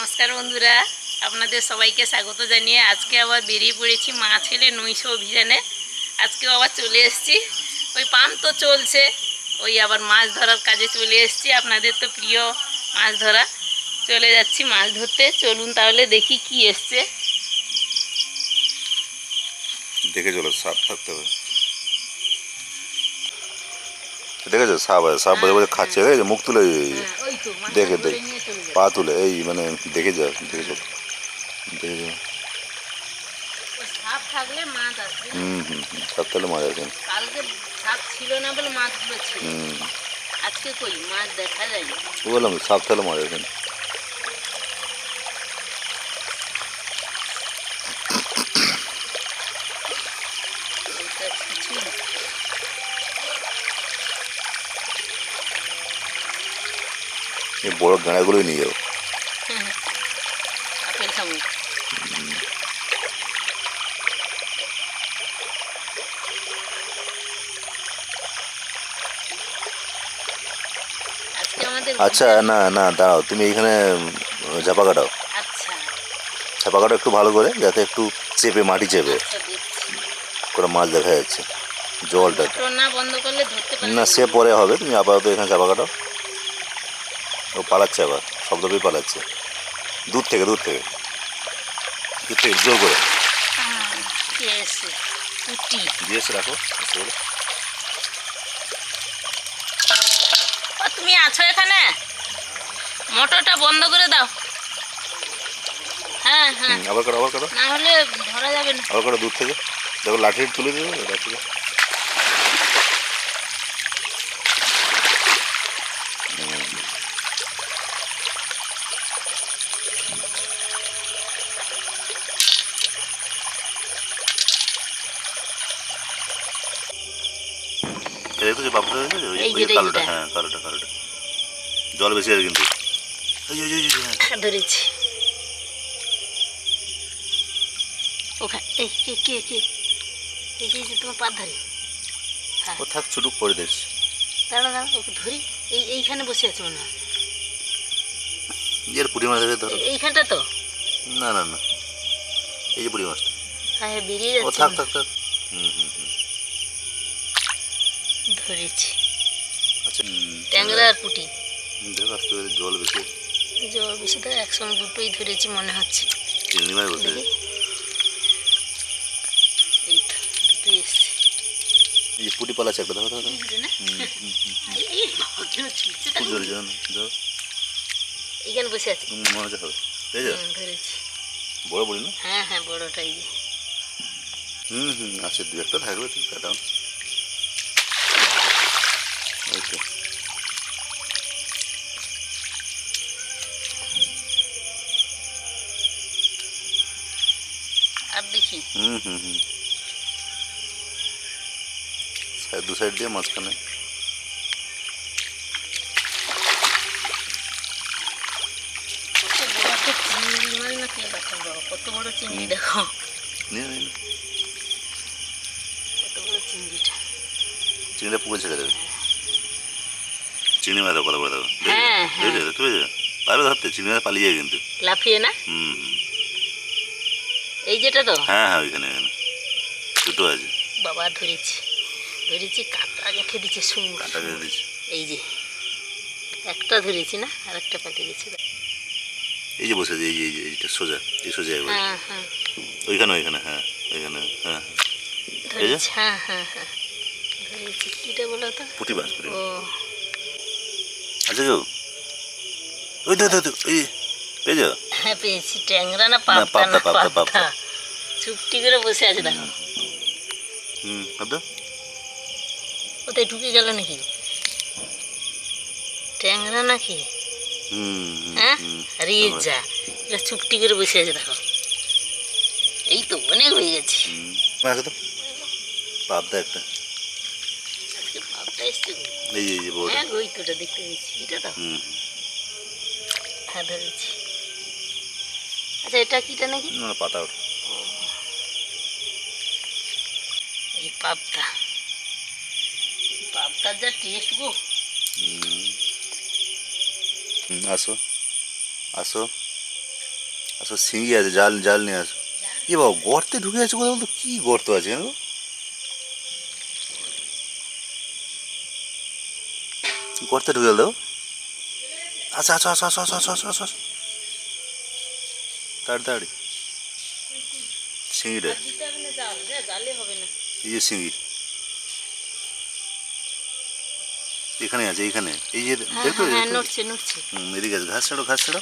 নমস্কার বন্ধুরা, আপনাদের সবাইকে স্বাগত জানিয়ে আজকে আবার বেরিয়ে পড়েছি মা ছেলে নৈশ অভিযানে। আজকে আবার চলে এসেছি। ওই পাম্প তো চলছে, ওই আবার মাছ ধরার কাজে চলে এসেছি। আপনাদের তো প্রিয় মাছ ধরা। চলে যাচ্ছি মাছ ধরতে। চলুন তাহলে দেখি কি এসছে। দেখে চলো, সাপ থাকতে হবে। দেখেছ সাপ আছে সাপ বোঝে বোঝে খাচ্ছে দেখেছ মুখ তুলে এই, এই, হ্যাঁ, ওই তো মাছটা দেখে ধরে দেখ নিয়ে চলে যাচ্ছে। পা তুলে এই মানে দেখে যা দেখে চলো দেখে যা ওই সাপ থাকলে মাছ আসবে হুম হুম হুম, সাপ তাহলে মারা আছে কালকে সাপ ছিল না বলে মাছগুলো ছিল হুম আজকে কই মাছ দেখা যায়নি বললাম তো, সাপ তাহলে মারা আছে বড় গাঁড়াগুলোই নিয়ে আমাদের আচ্ছা না না দাঁড়াও তুমি এখানে ঝাপা কাটাও। আচ্ছা। ঝাপা কাটাও একটু ভালো করে যাতে একটু চেপে মাটি চেপে। আচ্ছা করে মাছ দেখা যাচ্ছে। জলটা। না সে পরে হবে তুমি আপাতত এখানে চাপা কাটাও। ও পালাচ্ছে আবার শব্দ পেয়ে পালাচ্ছে। দূর থেকে দূর থেকে। দূর থেকে জোর করে। কে এসে পুটি দিয়ে এসে রাখো তুমি আছো এখানে? মোটরটা বন্ধ করে দাও। হ্যাঁ হ্যাঁ। আবার করো আবার করো। না হলে ধরা যাবে না। আবার করো দূর থেকে। দেখো লাঠি তুলে দেবে লাঠি বাবুটা দেখেছ এই যে কালোটা হ্যাঁ কালোটা কালোটা। জল বেশি আছে কিন্তু। ওই যে, ওই যে, ওই যে, হ্যাঁ। হ্যাঁ, ধরেছি। ওখানে কে কে কে এই যে তোমার পা ধরে। ও থাক ছুটুক করে দিস দাঁড়া দাঁড়া ওকে ধরি। এই এইখানে বসে আছে মনে হয়। এর পুঁটি মাছ ধরে ধরো। এই- এইখানটা তো? না না না। এই যে পুঁটি মাছটা। হ্যাঁ হ্যাঁ, বেরিয়ে ও যাচ্ছে থাক থাক থাক। হুম হুম। ধরেছি আচ্ছা ট্যাংরা আর পুটি। জল বেশি। জল বেশি তো একসঙ্গে দুটোই ধরেছি মনে হচ্ছে। এই তো দুটোই এসছে। এই পুঁটি পালাচ্ছে দেখো দেখো দেখো। এইখানে বসে আছে। হুম, হবে। ধরেছি। বড় বড়ি না? হ্যাঁ হ্যাঁ বড়টাই। হুম হুম আছে দু একটা থাকবে ঠিক কাটাও। দেখি হুম হুম হুম। দু সাইড দিয়ে মাঝখানে। কত বড় চিংড়ি দেখো কত চিংড়িটা। চিংড়িটা পুকুরে ছেড়ে দেবে। চিংড়ি মাছ কত করে দেবে হ্যাঁ, হ্যাঁ। ধরতে চিংড়ি মাছ পালিয়ে কিন্তু। লাফিয়ে না? হুম। এই যেটা তো? হ্যাঁ হ্যাঁ ওইখানে ওইখানে। দুটো আছে। বাবা ধরেছি। ধরেছি কাঁটা গেঁথে দিচ্ছে সুর কাঁটা কেটে দিচ্ছে এই যে একটা ধরেছি না আর একটা পেটে গেছে। এই যে বসে এই যে এই যে এইটা সোজা এই সোজা একবার। হ্যাঁ হ্যাঁ। ওইখানে ওইখানে হ্যাঁ ওইখানে হ্যাঁ ধরেছি হ্যাঁ হ্যাঁ হ্যাঁ। ধরেছি কীটা বলো তো? পুঁটি মাছ পুঁটি ও। মাছ আছে ওই তো তো, পেয়েছ? হ্যাঁ পেয়েছি। ট্যাংরা না পাবদা না পাবদা, পাবদা। চুপটি করে বসে আছে দেখো। হুম কোথায় ঢুকে গেল নাকি? ট্যাংরা নাকি? হ্যাঁ? যা এটা চুপটি করে বসে আছে দেখো। এই তো অনেক হয়ে গেছে। তো। পাবদা একটা। এই এই যে হ্যাঁ দেখতে পেয়েছি এটা হুম। হ্যাঁ ধরেছি। আচ্ছা এটা কিটা নাকি? না পাতা ওটা। পাবদা। পাবদার যা টেস্ট গো। আসো। আসো। আসো সিঙ্গি আছে জাল জাল নিয়ে আসো। এ বাবা গর্তে ঢুকে আছে কোথাও বলতো? কী গর্ত আছে জানো? গর্তে ঢুকে গেল। আচ্ছা আচ্ছা আচ্ছা আচ্ছা আচ্ছা আচ্ছা আচ্ছা তাড়ি তাড়ি সিঙ্গিটা দিতে হবে না জাল যা জালে হবে না। এই যে সিঙ্গি এখানে আছে এইখানে। এই যে দেখো হ্যাঁ, হ্যাঁ নড়ছে নড়ছে। হুম, এদিকে আছে ঘাস ছাড়ো ঘাস ছাড়ো।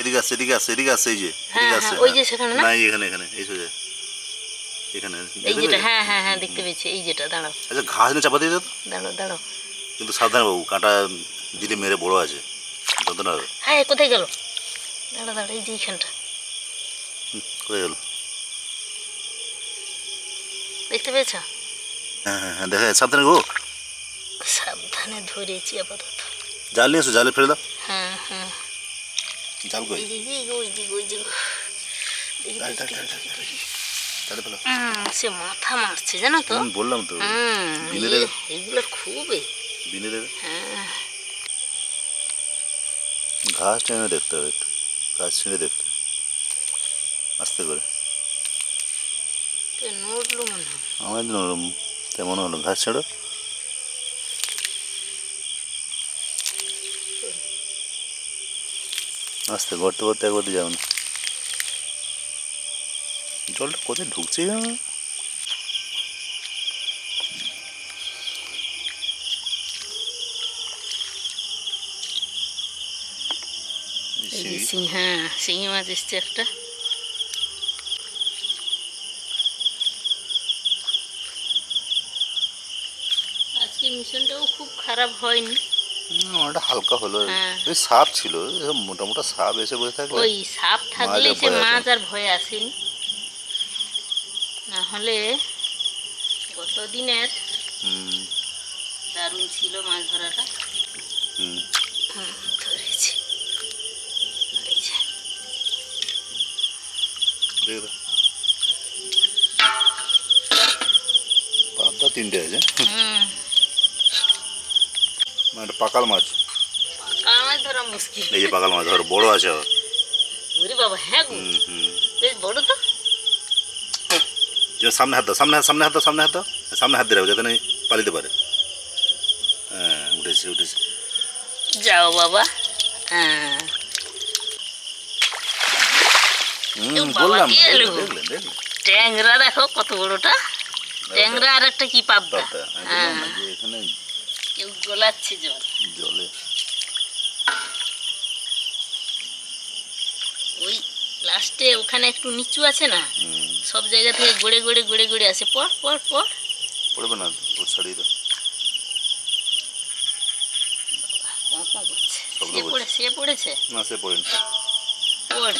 এদিকে আসছে এদিকে আসছে এদিকে আসছে এই যে হ্যাঁ, এদিকে হ্যাঁ, ওই যে সেখানে না? না এখানে এখানে এই সোজা এখানে এই যেটা হ্যাঁ হ্যাঁ হ্যাঁ দেখতে পেয়েছি এই যেটা দাঁড়াও। আচ্ছা ঘাস নিয়ে চাপা দিয়ে দাও। দাঁড়াও দাঁড়াও। কিন্তু সাবধানে বাবু কাঁটা দিলে মেরে বড় আছে। যন্ত্রণা হবে। হ্যাঁ কোথায় গেল? দাঁড়া দাঁড়া এই যে এইখানটা। কোথায় গেল? দেখতে পেয়েছ? হ্যাঁ হ্যাঁ হ্যাঁ দেখা সাবধানে গো সাবধানে ধরেছি আপাতত। জাল নিয়ে এসো জালে ফেলে দাও। হ্যাঁ হ্যাঁ। জাল কই? সে মাথা মারছে জানো তো? বললাম তো। এগুলো খুবই। বিনে দেবে? হ্যাঁ। ঘাস টেনে দেখতে হবে একটু। ঘাস ছিঁড়ে দেখতে। আস্তে করে। আমার নরম তেমন হলো ঘাস ছাড়ো। আস্তে গর্তে গর্তে একবার যাও না। জলটা কোথায় ঢুকছে হ্যাঁ শিঙি মাছ এসছে একটা। আজকে খুব খারাপ হয়নি। ওটা হালকা হলো। হ্যাঁ। ওই সাপ ছিল মোটা মোটা সাপ এসে বসে থাকলে ওই সাপ থাকলে সে মাছ আর ভয় আসেনি। না হলে গত দিনের দারুণ ছিল মাছ ধরাটা। ধরেছি। পাবদা তিনটে আছে। হুম। মানে একটা পাকাল মাছ। কাল মাছ ধরা মুশকিল। এই যে পাকাল মাছ ধর বড় আছে ওরে। বাবা হ্যাঁ গো। বেশ বড় তো। সামনে হাত দাও সামনে হাত সামনে হাত দাও সামনে হাত দাও। সামনে হাত দিয়ে যাতে না পালিতে পারে। হ্যাঁ উঠেছে উঠেছে। যাও বাবা। হ্যাঁ। বললাম দেখলেন দেখলেন দেখলেন ট্যাংরা দেখো কত বড়টা। ট্যাংরা আর একটা কি পাবদা? হ্যাঁ এখানে কেউ গোলাচ্ছে জল। জলে। ওই লাস্টে ওখানে একটু নিচু আছে না? সব জায়গা থেকে গড়ে গড়ে গড়ে গড়ে আসে। পর পর পর। পড়বে না ও ছাড়িয়ে দাও। পঁ পঁ করছে? শব্দ সে পড়ে সে পড়েছে? না সে পড়েনি। পড়।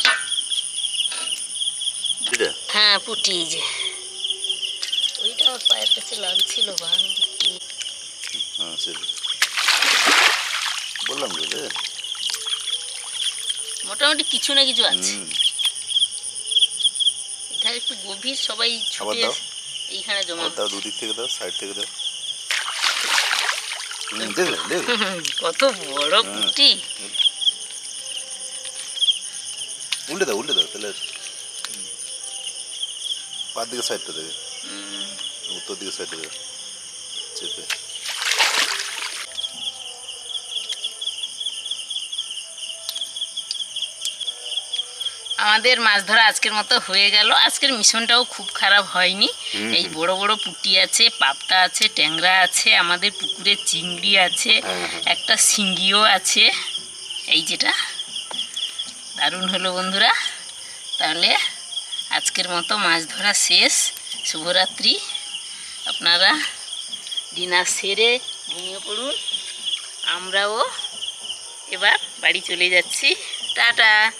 হ্যাঁ পুটি যে। ওইটা আমার পায়ের কাছে লাগছিল ভাঙ হ্যাঁ সে বললাম যে মোটামুটি কিছু না কিছু আছে। এখানে একটু গভীর সবাই ছুটে এইখানে জমা। দাও দুদিক থেকে দাও সাইড থেকে দাও। কত বড় হ্যাঁ। পুটি। উল্টে দাও উল্টে দাও তাহলে। পার দিকে সাইডটা দেবে। উত্তর দিকে সাইডটা দেবে। চেপে। আমাদের মাছ ধরা আজকের মতো হয়ে গেল। আজকের মিশনটাও খুব খারাপ হয়নি। এই বড় বড় পুটি আছে পাবদা আছে ট্যাংরা আছে আমাদের পুকুরে চিংড়ি আছে হ্যাঁ, হ্যাঁ। একটা শিঙ্গিও আছে। এই যেটা। দারুণ হলো বন্ধুরা। তাহলে আজকের মতো মাছ ধরা শেষ। শুভরাত্রি। আপনারা ডিনার সেরে ঘুমিয়ে পড়ুন। আমরাও এবার বাড়ি চলে যাচ্ছি। টাটা।